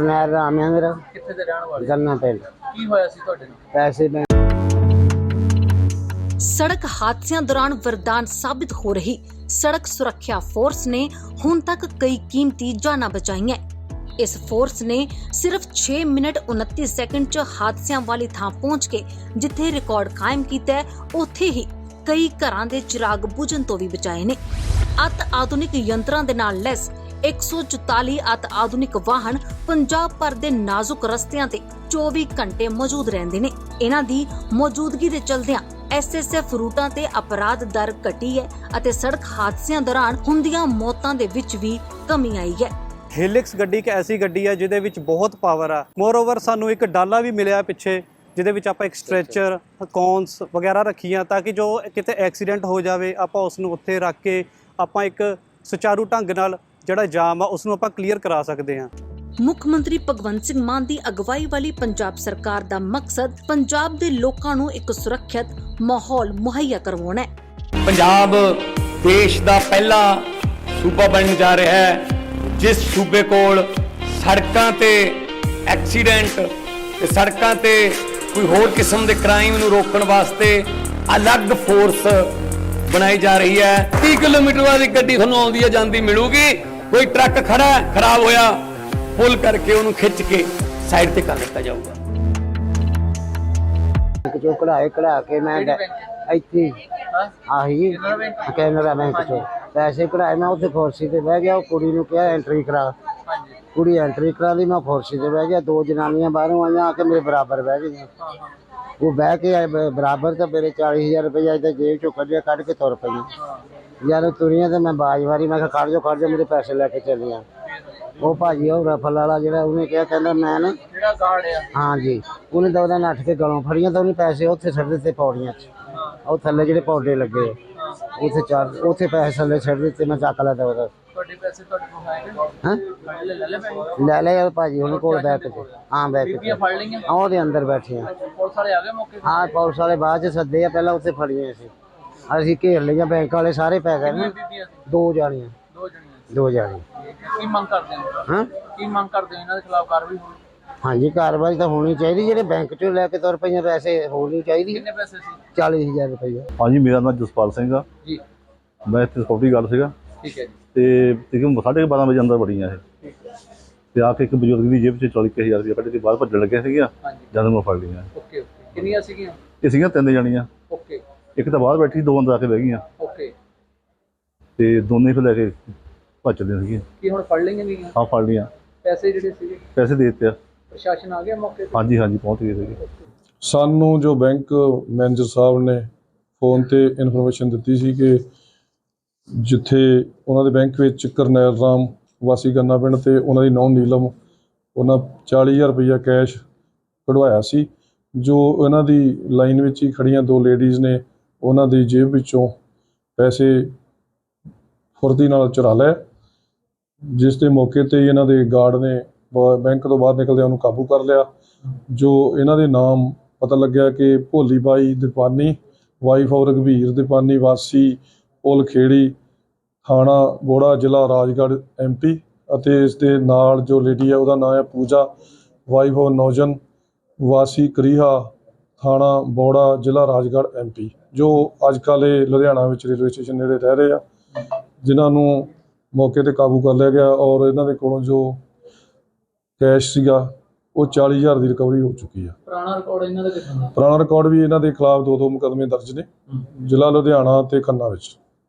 ਨਹਿਰ ਰਾਮ ਹੈ ਮੇਰਾ ਕਿੱਥੇ ਦੇ ਰਹਿਣ ਵਾਲੇ? ਗੰਨਾ ਪਿੰਡ। ਕੀ ਹੋਇਆ ਸੀ ਤੁਹਾਡੇ ਨਾਲ? ਪੈਸੇ ਮੈਂ ਸੜਕ ਹਾਦਸਿਆਂ ਦੌਰਾਨ ਵਰਦਾਨ ਸਾਬਿਤ ਹੋ ਰਹੀ। ਸੜਕ ਸੁਰੱਖਿਆ ਫੋਰਸ ਨੇ ਹੁਣ ਤੱਕ ਕਈ ਕੀਮਤੀ ਜਾਨਾਂ ਬਚਾਈਆਂ। ਇਸ ਫੋਰਸ ਨੇ ਸਿਰਫ 6 ਮਿੰਟ 29 ਸੈਕਿੰਡ 'ਚ ਹਾਦਸਿਆਂ ਵਾਲੀ ਥਾਂ ਪਹੁੰਚ ਕੇ ਜਿੱਥੇ ਰਿਕਾਰਡ ਕਾਇਮ ਕੀਤਾ ਉੱਥੇ ਹੀ ਕਈ ਘਰਾਂ ਦੇ ਚਿਰਾਗ ਬੁਝਣ ਤੋਂ ਵੀ ਬਚਾਏ ਨੇ। ਅਤ ਆਧੁਨਿਕ ਯੰਤਰਾਂ ਦੇ ਨਾਲ ਲੈਸ 144 ਅਤ ਆਧੁਨਿਕ ਵਾਹਨ ਪੰਜਾਬ ਭਰ ਦੇ ਨਾਜ਼ੁਕ ਰਸਤਿਆਂ ਤੇ 24 ਘੰਟੇ ਮੌਜੂਦ ਰਹਿੰਦੇ ਨੇ। ਇਹਨਾਂ ਦੀ ਮੌਜੂਦਗੀ ਦੇ ਚਲਦਿਆਂ ਐਸਐਸਐਫ ਰੂਟਾਂ ਤੇ ਅਪਰਾਧ ਦਰ ਘਟੀ ਹੈ ਅਤੇ ਸੜਕ ਹਾਦਸਿਆਂ ਦੌਰਾਨ ਹੁੰਦੀਆਂ ਮੌਤਾਂ ਦੇ ਵਿੱਚ ਵੀ ਕਮੀ ਆਈ ਹੈ। ਹੀਲਿਕਸ ਗੱਡੀ ਇੱਕ ਐਸੀ ਗੱਡੀ ਹੈ ਜਿਹਦੇ ਵਿੱਚ ਬਹੁਤ ਪਾਵਰ ਆ। ਮੋਰਓਵਰ ਸਾਨੂੰ ਇੱਕ ਡਾਲਾ ਵੀ ਮਿਲਿਆ ਪਿੱਛੇ, ਜਿਹਦੇ ਵਿੱਚ ਆਪਾਂ ਇੱਕ ਸਟ੍ਰੈਚਰ ਕੌਨਸ ਵਗੈਰਾ ਰੱਖੀਆਂ ਤਾਂ ਕਿ ਜੋ ਕਿਤੇ ਐਕਸੀਡੈਂਟ ਹੋ ਜਾਵੇ, ਆਪਾਂ ਉਸ ਨੂੰ ਉੱਥੇ ਰੱਖ ਕੇ ਆਪਾਂ ਇੱਕ ਸੁਚਾਰੂ ਢੰਗ ਨਾਲ ਜਿਹੜਾ ਜਾਮ ਆ ਉਸ ਨੂੰ ਆਪਾਂ ਕਲੀਅਰ ਕਰਾ ਸਕਦੇ ਹਾਂ। ਮੁੱਖ ਮੰਤਰੀ ਭਗਵੰਤ ਸਿੰਘ ਮਾਨ ਦੀ ਅਗਵਾਈ ਵਾਲੀ ਪੰਜਾਬ ਸਰਕਾਰ ਦਾ ਮਕਸਦ ਪੰਜਾਬ ਦੇ ਲੋਕਾਂ ਨੂੰ ਇੱਕ ਸੁਰੱਖਿਅਤ ਮਾਹੌਲ ਮੁਹੱਈਆ ਕਰਵਾਉਣਾ ਹੈ। ਪੰਜਾਬ ਦੇਸ਼ ਦਾ ਪਹਿਲਾ ਸੂਬਾ ਬਣਨ ਜਾ ਰਿਹਾ ਹੈ ਜਿਸ ਸੂਬੇ ਕੋਲ ਸੜਕਾਂ ਤੇ ਐਕਸੀਡੈਂਟ ਤੇ ਸੜਕਾਂ ਤੇ ਕੋਈ ਹੋਰ ਕਿਸਮ ਦੇ ਕ੍ਰਾਈਮ ਨੂੰ ਰੋਕਣ ਵਾਸਤੇ ਅਲੱਗ ਫੋਰਸ ਬਣਾਈ ਜਾ ਰਹੀ ਹੈ। 30 ਕਿਲੋਮੀਟਰ ਇੱਕ ਗੱਡੀ ਤੁਹਾਨੂੰ ਆਉਂਦੀ ਹੈ ਜਾਂਦੀ ਮਿਲੂਗੀ। ਕੋਈ ਟਰੱਕ ਖੜਾ ਖਰਾਬ ਹੋਇਆ, ਪੁੱਲ ਕਰਕੇ ਉਹਨੂੰ ਖਿੱਚ ਕੇ ਸਾਈਡ ਤੇ ਕਰ ਦਿੱਤਾ ਜਾਊਗਾ। ਬੈਂਕ ਕਢਾਏ, ਕਢਾ ਕੇ ਮੈਂ ਇੱਥੇ ਆਹੀ, ਕੈਨਰਾ ਬੈਂਕ? ਕੈਨਰਾ ਪੈਸੇ ਕਢਾਏ, ਮੈਂ ਉੱਥੇ ਫੋਰਸੀ ਤੇ ਬਹਿ ਗਿਆ, ਉਹ ਕੁੜੀ ਨੂੰ ਕਿਹਾ ਐਂਟਰੀ ਕਰਾ। ਕੁੜੀ ਐਂਟਰੀ ਕਰਾ ਦੀ ਮੈਂ ਫੋਰਸੀ ਤੇ ਬਹਿ ਗਿਆ, ਦੋ ਜਨਾਨੀਆਂ ਬਾਹਰੋਂ ਆਈਆਂ, ਆ ਕੇ ਮੇਰੇ ਬਰਾਬਰ ਬਹਿ ਗਈਆਂ। ਉਹ ਬਹਿ ਕੇ ਆਏ ਬ- ਬਰਾਬਰ ਤਾਂ ਮੇਰੇ 40000 ਰੁਪਏ ਅਜੇ ਜੇਬ ਚੋਂ ਕੱਢਿਆ ਕੱਢ ਕੇ ਤੁਰ ਪਈਆਂ ਯਾਰ ਤੁਰੀਆਂ ਤੇ ਮੈਂ ਬਾਜ ਮੈਂ ਕਿਹਾ ਕੱਢ ਜੋ ਕੱਢ ਜੋ ਮੇਰੇ ਪੈਸੇ ਲੈ ਕੇ ਚੱਲੀਆਂ ਉਹ ਭਾਜੀ ਉਹ ਰਫਲ ਵਾਲਾ ਜਿਹੜਾ ਉਹਨੇ ਕਿਹਾ ਕਹਿੰਦਾ ਮੈਂ ਨਾ ਜਿਹੜਾ ਗਾਰਡ ਆ। ਹਾਂਜੀ ਉਹਨੇ ਤਾਂ ਉਹਦਾ ਨੱਠ ਕੇ ਗਲੋਂ ਫੜੀਆਂ ਤਾਂ ਉਹਨੇ ਪੈਸੇ ਉੱਥੇ ਛੱਡ ਦਿੱਤੇ ਪੌੜੀਆਂ 'ਚ। ਉਹ ਥੱਲੇ ਜਿਹੜੇ ਪੌੜੇ ਲੱਗੇ ਉੱਥੇ ਚਾਰ ਉੱਥੇ ਪੈਸੇ ਥੱਲੇ ਛੱਡ ਦਿੱਤੇ ਮੈਂ ਚੱਕ ਲਿਆ ਤਾਂ ਉਹਦਾ। ਤੁਹਾਡੇ ਪੈਸੇ ਤੁਹਾਡੇ ਕੋਲ ਹੈਗੇ ਹਾਂ? ਲੈ ਲੈ ਲੈ ਪੈਸੇ ਲੈ ਲੈ ਯਾਰ ਭਾਜੀ ਉਹਨੇ ਕੋਲ ਬੈਠ ਕੇ। ਹਾਂ ਬੈਠ ਕੇ ਬੀਬੀਆਂ ਫੜ ਲਈਆਂ? ਆ ਉਹਦੇ ਅੰਦਰ ਬੈਠੇ ਆ। ਪੁਲਿਸ ਵਾਲੇ ਆ ਗਏ ਮੌਕੇ ਤੇ? ਹਾਂ ਪੁਲਿਸ ਵਾਲੇ ਬਾਅਦ ਚ ਸੱਦੇ ਆ ਪਹਿਲਾਂ ਉੱਥੇ ਫੜੀਆਂ ਸੀ। ਅਸੀਂ ਘੇਰ ਲਈਆਂ ਬੈਂਕ ਵਾਲੇ ਸਾਰੇ ਪੈ ਗਏ ਨਾ। ਬੀਬੀਆਂ ਸੀ? ਦੋ ਜਾਣੀਆਂ। ਦੋ ਜਣੀਆਂ ਦੋ ਜਾਣੇ। ਸੀ। ਕੀ ਮੰਗ ਕਰਦੇ ਹੋ? ਹਾਂ? ਕੀ ਮੰਗ ਕਰਦੇ ਹੋ ਇਹਨਾਂ ਦੇ ਖਿਲਾਫ ਕਾਰਵਾਈ ਹੋਣੀ? ਹਾਂਜੀ ਕਾਰਵਾਈ ਤਾਂ ਹੋਣੀ ਚਾਹੀਦੀ ਜਿਹੜੇ ਬੈਂਕ ਚੋਂ ਲੈ ਕੇ ਤੁਰ ਪਈਆਂ ਪੈਸੇ ਹੋਣੀ ਚਾਹੀਦੀ। ਕਿੰਨੇ ਪੈਸੇ ਸੀ? 40000 ਰੁਪਏ ਹਾਂਜੀ ਮੇਰਾ ਨਾਮ ਜਸਪਾਲ ਸਿੰਘ ਆ। ਜੀ। ਮੈਂ ਇੱਥੇ ਸਕਿਉਰਟੀ ਗਾਰਡ ਸੀਗਾ। ਠੀਕ ਹੈ ਜੀ। ਤੇ ਤਕਰੀਬਨ ਸਾਢੇ ਕੁ 12 ਵਜੇ ਅੰਦਰ ਵੜੀਆਂ ਇਹ। ਹੈ ਤੇ ਆ ਕੇ ਇੱਕ ਬਜ਼ੁਰਗ ਦੀ ਜੇਬ 'ਚ 40000 ਰੁਪਏ ਕੱਢ ਕੇ ਬਾਹਰ ਭੱਜਣ ਲੱਗਿਆ ਸੀਗਾ ਜਦ ਮੈਂ ਫੜ ਲਈਆਂ ਓਕੇ ਓਕੇ। ਕਿੰਨੀਆਂ ਸੀਗੀਆਂ? ਇਹ ਸੀਗੀਆਂ ਤਿੰਨ ਜਣੀਆਂ। ਓਕੇ। ਇੱਕ ਤਾਂ ਬਾਹਰ ਬੈਠੀ ਦੋ ਅੰਦਰ ਆ ਕੇ ਬਹਿ ਗਈਆਂ। ਓਕੇ। ਤੇ ਦੋਨੇ ਫਿਰ ਲੈ ਕੇ ਭੱਜਦੀਆਂ ਸੀਗੀਆਂ ਕੀ ਹੁਣ ਫੜ ਲਈਆਂ ਗਈਆਂ? ਆ ਫੜ ਲਈਆਂ। ਪੈਸੇ ਜਿਹੜੇ ਸੀਗੇ? ਪੈਸੇ ਦੇ ਦਿੱਤੇ ਆ। ਪ੍ਰਸ਼ਾਸਨ ਆ ਗਿਆ ਮੌਕੇ ਤੇ? ਹਾਂਜੀ ਹਾਂਜੀ ਪਹੁੰਚ ਗਏ ਸੀਗੇ। ਸਾਨੂੰ ਜੋ ਬੈਂਕ ਮੈਨੇਜਰ ਸਾਹਿਬ ਨੇ ਫੋਨ ਤੇ ਇਨਫੋਰਮੇਸ਼ਨ ਦਿੱਤੀ ਸੀ ਕਿ ਜਿੱਥੇ ਉਹਨਾਂ ਦੇ ਬੈਂਕ ਵਿੱਚ ਕਰਨੈਲ ਰਾਮ ਵਾਸੀ ਗੰਨਾ ਪਿੰਡ ਤੇ ਉਹਨਾਂ ਦੀ ਨੌਂ ਨੀਲਮ, ਉਹਨਾਂ 40000 ਰੁਪਇਆ ਕੈਸ਼ ਕਢਵਾਇਆ ਸੀ, ਜੋ ਇਹਨਾਂ ਦੀ ਲਾਈਨ ਵਿੱਚ ਹੀ ਖੜੀਆਂ ਦੋ ਲੇਡੀਜ਼ ਨੇ, ਉਹਨਾਂ ਦੀ ਜੇਬ ਵਿੱਚੋਂ ਪੈਸੇ ਫੁਰਤੀ ਨਾਲ ਚੁਰਾ ਲਏ, ਜਿਸ ਦੇ ਮੌਕੇ ਤੇ ਹੀ ਇਹਨਾਂ ਦੇ ਗਾਰਡ ਨੇ ਬ- ਬੈਂਕ ਤੋਂ ਬਾਹਰ ਨਿਕਲਦਿਆਂ ਉਹਨੂੰ ਕਾਬੂ ਕਰ ਲਿਆ, ਜੋ ਇਹਨਾਂ ਦੇ ਨਾਮ ਪਤਾ ਲੱਗਿਆ ਕਿ ਭੋਲੀ ਬਾਈ ਦੀਪਾਨੀ, ਵਾਈਫ ਔਰ ਰਘਵੀਰ ਦੀਪਾਨੀ ਵਾਸੀ ਪੁਲ ਖੇੜੀ ਥਾਣਾ ਬੋੜਾ ਜ਼ਿਲ੍ਹਾ ਰਾਜਗੜ੍ਹ ਐਮਪੀ ਅਤੇ ਇਸ ਦੇ ਨਾਲ ਜੋ ਲੇਡੀ ਹੈ ਉਹਦਾ ਨਾਮ ਹੈ ਪੂਜਾ। Wife of ਨੌਜਨ। ਵਾਸੀ ਕਰੀਹਾ ਥਾਣਾ ਬੋੜਾ ਜ਼ਿਲ੍ਹਾ ਰਾਜਗੜ੍ਹ ਐਮਪੀ ਜੋ ਅੱਜ ਕੱਲ੍ਹ ਇਹ ਲੁਧਿਆਣਾ ਵਿੱਚ ਰੇਲਵੇ ਸਟੇਸ਼ਨ ਨੇੜੇ ਰਹਿ ਰਹੇ ਆ ਜਿਨ੍ਹਾਂ ਨੂੰ ਮੌਕੇ ਤੇ ਕਾਬੂ ਕਰ ਲਿਆ ਗਿਆ ਔਰ ਇਹਨਾਂ ਦੇ ਕੋਲੋਂ ਜੋ ਕੈਸ਼ ਸੀਗਾ ਉਹ 40000 ਦੀ ਰਿਕਵਰੀ ਹੋ ਚੁੱਕੀ ਆ। ਪੁਰਾਣਾ ਰਿਕਾਰਡ ਇਹਨਾਂ ਦਾ ਦਾ? ਪੁਰਾਣਾ ਰਿਕਾਰਡ ਵੀ ਇਹਨਾਂ ਦੇ ਖਿਲਾਫ ਦੋ ਦੋ ਮੁਕੱਦਮੇ ਦਰਜ ਨੇ ਜ਼ਿਲ੍ਹਾ ਲੁਧਿਆਣਾ ਤੇ ਖੰਨਾ ਵਿੱਚ।